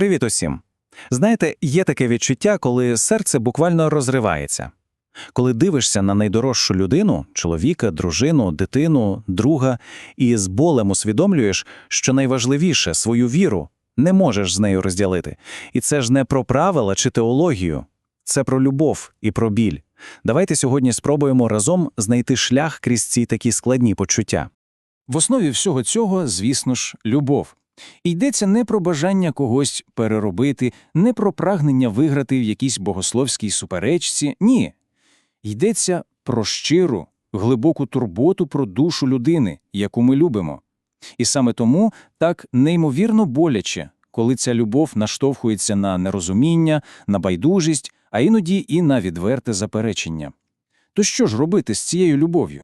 Привіт усім. Знаєте, є таке відчуття, коли серце буквально розривається. Коли дивишся на найдорожчу людину, чоловіка, дружину, дитину, друга, і з болем усвідомлюєш, що найважливіше свою віру не можеш з нею розділити. І це ж не про правила чи теологію, це про любов і про біль. Давайте сьогодні спробуємо разом знайти шлях крізь ці такі складні почуття. В основі всього цього, звісно ж, любов. Йдеться не про бажання когось переробити, не про прагнення виграти в якійсь богословській суперечці. Ні. Йдеться про щиру, глибоку турботу про душу людини, яку ми любимо. І саме тому так неймовірно боляче, коли ця любов наштовхується на нерозуміння, на байдужість, а іноді і на відверте заперечення. То що ж робити з цією любов'ю?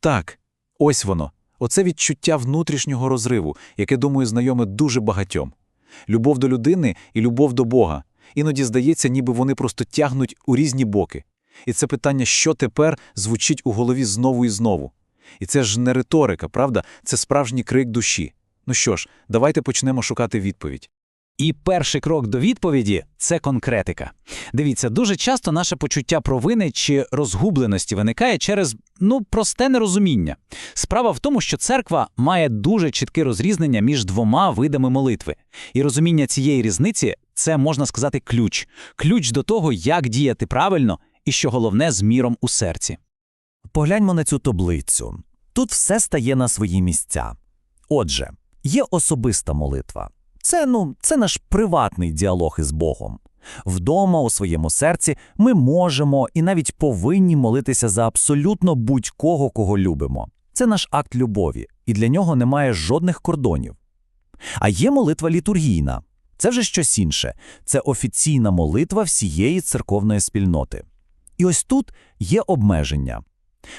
Так, ось воно. Оце відчуття внутрішнього розриву, яке, думаю, знайоме дуже багатьом. Любов до людини і любов до Бога. Іноді здається, ніби вони просто тягнуть у різні боки. І це питання, що тепер, звучить у голові знову і знову. І це ж не риторика, правда? Це справжній крик душі. Ну що ж, давайте почнемо шукати відповідь. І перший крок до відповіді це конкретика. Дивіться, дуже часто наше почуття провини чи розгубленості виникає через ну просте нерозуміння. Справа в тому, що церква має дуже чітке розрізнення між двома видами молитви. І розуміння цієї різниці це можна сказати ключ, ключ до того, як діяти правильно і що головне з міром у серці. Погляньмо на цю таблицю. Тут все стає на свої місця. Отже, є особиста молитва. Це, ну, це наш приватний діалог із Богом. Вдома, у своєму серці, ми можемо і навіть повинні молитися за абсолютно будь-кого, кого любимо. Це наш акт любові, і для нього немає жодних кордонів. А є молитва літургійна. Це вже щось інше. Це офіційна молитва всієї церковної спільноти. І ось тут є обмеження.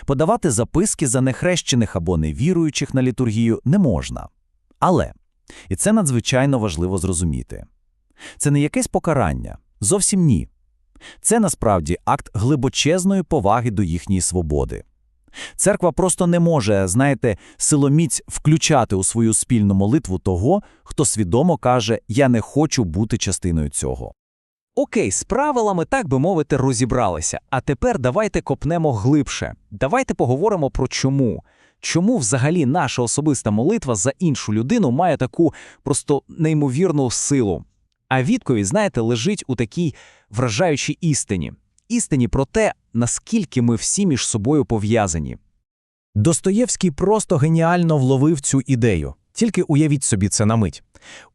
Подавати записки за нехрещених або невіруючих на літургію не можна. Але, і це надзвичайно важливо зрозуміти, це не якесь покарання, зовсім ні. Це насправді акт глибочезної поваги до їхньої свободи. Церква просто не може, знаєте, силоміць включати у свою спільну молитву того, хто свідомо каже «я не хочу бути частиною цього». Окей, з правилами, так би мовити, розібралися. А тепер давайте копнемо глибше. Давайте поговоримо про чому. Чому взагалі наша особиста молитва за іншу людину має таку просто неймовірну силу? А відповідь, знаєте, лежить у такій вражаючій істині. Істині про те, наскільки ми всі між собою пов'язані. Достоєвський просто геніально вловив цю ідею. Тільки уявіть собі це на мить.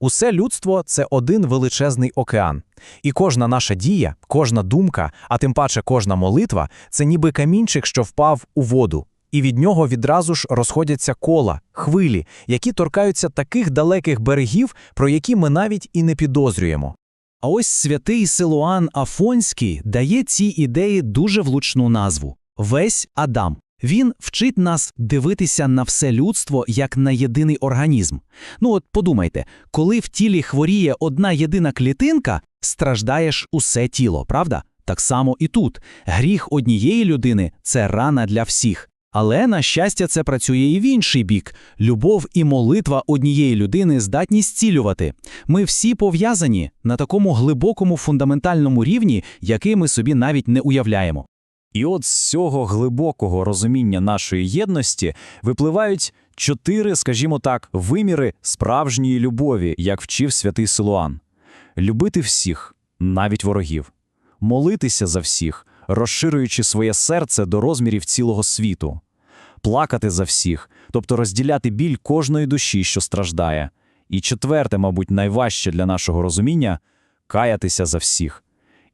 Усе людство це один величезний океан. І кожна наша дія, кожна думка, а тим паче кожна молитва це ніби камінчик, що впав у воду. І від нього відразу ж розходяться кола, хвилі, які торкаються таких далеких берегів, про які ми навіть і не підозрюємо. А ось святий Силуан Афонський дає цій ідеї дуже влучну назву Весь Адам. Він вчить нас дивитися на все людство як на єдиний організм. Ну от подумайте, коли в тілі хворіє одна єдина клітинка, страждаєш усе тіло, правда? Так само і тут. Гріх однієї людини це рана для всіх. Але, на щастя, це працює і в інший бік. Любов і молитва однієї людини здатні зцілювати. Ми всі пов'язані на такому глибокому фундаментальному рівні, який ми собі навіть не уявляємо. І от з цього глибокого розуміння нашої єдності випливають чотири, скажімо так, виміри справжньої любові, як вчив святий Силуан. Любити всіх, навіть ворогів, молитися за всіх, розширюючи своє серце до розмірів цілого світу, плакати за всіх, тобто розділяти біль кожної душі, що страждає. І четверте, мабуть, найважче для нашого розуміння каятися за всіх.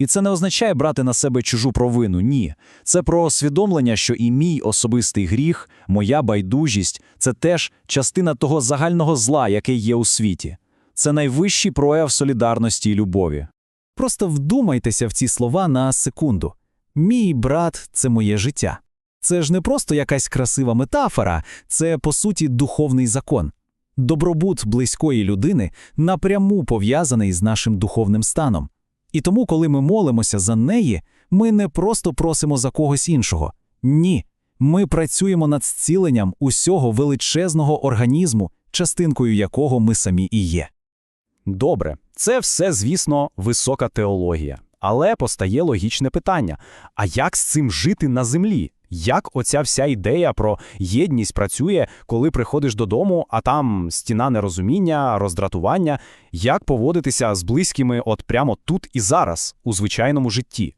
І це не означає брати на себе чужу провину. Ні. Це про усвідомлення, що і мій особистий гріх, моя байдужість це теж частина того загального зла, яке є у світі. Це найвищий прояв солідарності і любові. Просто вдумайтеся в ці слова на секунду. Мій брат це моє життя. Це ж не просто якась красива метафора, це по суті духовний закон. Добробут близької людини напряму пов'язаний з нашим духовним станом. І тому, коли ми молимося за неї, ми не просто просимо за когось іншого. Ні, ми працюємо над зціленням усього величезного організму, частинкою якого ми самі і є. Добре, це все, звісно, висока теологія. Але постає логічне питання: а як з цим жити на землі? Як оця вся ідея про єдність працює, коли приходиш додому, а там стіна нерозуміння, роздратування? Як поводитися з близькими от прямо тут і зараз, у звичайному житті?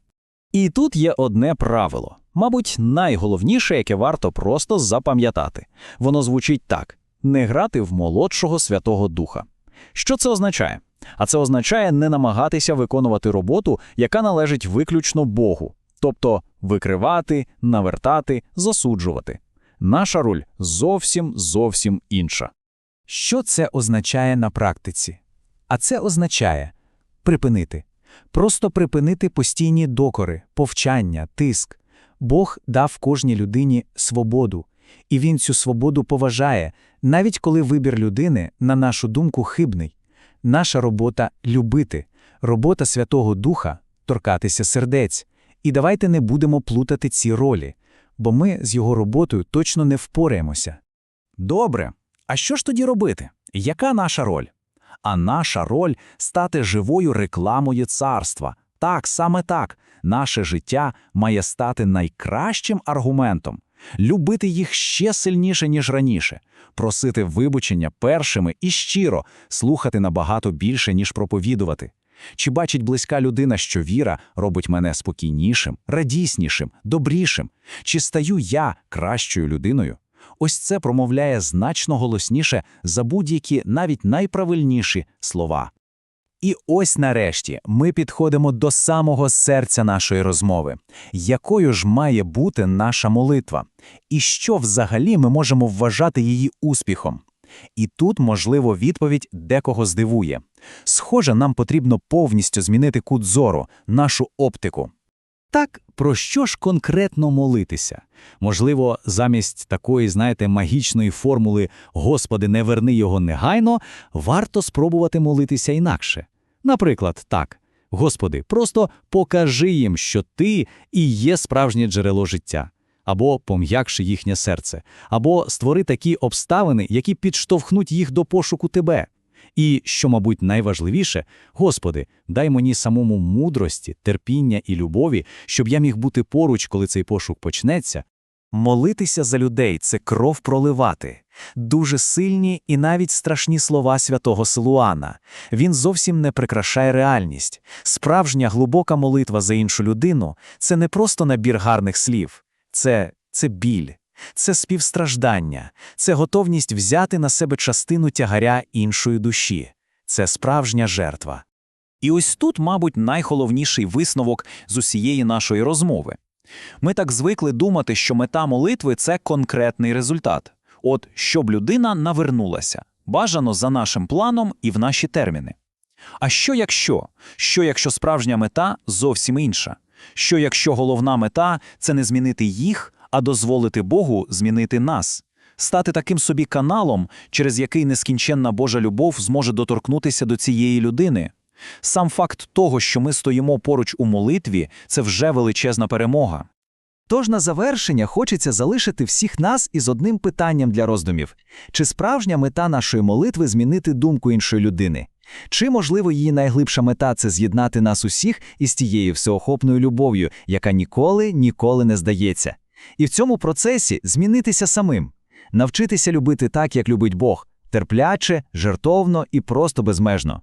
І тут є одне правило, мабуть, найголовніше, яке варто просто запам'ятати. Воно звучить так: не грати в молодшого Святого Духа. Що це означає? А це означає не намагатися виконувати роботу, яка належить виключно Богу, тобто викривати, навертати, засуджувати. Наша роль зовсім зовсім інша. Що це означає на практиці? А це означає припинити. Просто припинити постійні докори, повчання, тиск. Бог дав кожній людині свободу, і він цю свободу поважає, навіть коли вибір людини, на нашу думку, хибний. Наша робота любити, робота Святого Духа торкатися сердець. І давайте не будемо плутати ці ролі, бо ми з його роботою точно не впораємося. Добре. А що ж тоді робити? Яка наша роль? А наша роль стати живою рекламою царства. Так, саме так. Наше життя має стати найкращим аргументом, любити їх ще сильніше, ніж раніше, просити вибачення першими і щиро, слухати набагато більше, ніж проповідувати. Чи бачить близька людина, що віра робить мене спокійнішим, радіснішим, добрішим? Чи стаю я кращою людиною? Ось це промовляє значно голосніше за будь-які навіть найправильніші слова. І ось нарешті ми підходимо до самого серця нашої розмови. Якою ж має бути наша молитва? І що взагалі ми можемо вважати її успіхом? І тут, можливо, відповідь декого здивує. Схоже, нам потрібно повністю змінити кут зору, нашу оптику. Так, про що ж конкретно молитися? Можливо, замість такої, знаєте, магічної формули «Господи, не верни його негайно», варто спробувати молитися інакше. Наприклад, так. Господи, просто покажи їм, що Ти і є справжнє джерело життя. Або пом'якши їхнє серце, або створи такі обставини, які підштовхнуть їх до пошуку Тебе. І, що, мабуть, найважливіше, Господи, дай мені самому мудрості, терпіння і любові, щоб я міг бути поруч, коли цей пошук почнеться. Молитися за людей це кров проливати. Дуже сильні і навіть страшні слова святого Силуана. Він зовсім не прикрашає реальність. Справжня глибока молитва за іншу людину це не просто набір гарних слів, це, це біль, це співстраждання, це готовність взяти на себе частину тягаря іншої душі. Це справжня жертва. І ось тут, мабуть, найголовніший висновок з усієї нашої розмови. Ми так звикли думати, що мета молитви це конкретний результат. От щоб людина навернулася, бажано за нашим планом і в наші терміни. А що якщо? Що якщо справжня мета зовсім інша? Що якщо головна мета це не змінити їх, а дозволити Богу змінити нас? Стати таким собі каналом, через який нескінченна Божа любов зможе доторкнутися до цієї людини. Сам факт того, що ми стоїмо поруч у молитві, це вже величезна перемога. Тож на завершення хочеться залишити всіх нас із одним питанням для роздумів: чи справжня мета нашої молитви змінити думку іншої людини? Чи, можливо, її найглибша мета це з'єднати нас усіх із тією всеохопною любов'ю, яка ніколи ніколи не здається? І в цьому процесі змінитися самим, навчитися любити так, як любить Бог, терпляче, жертовно і просто безмежно.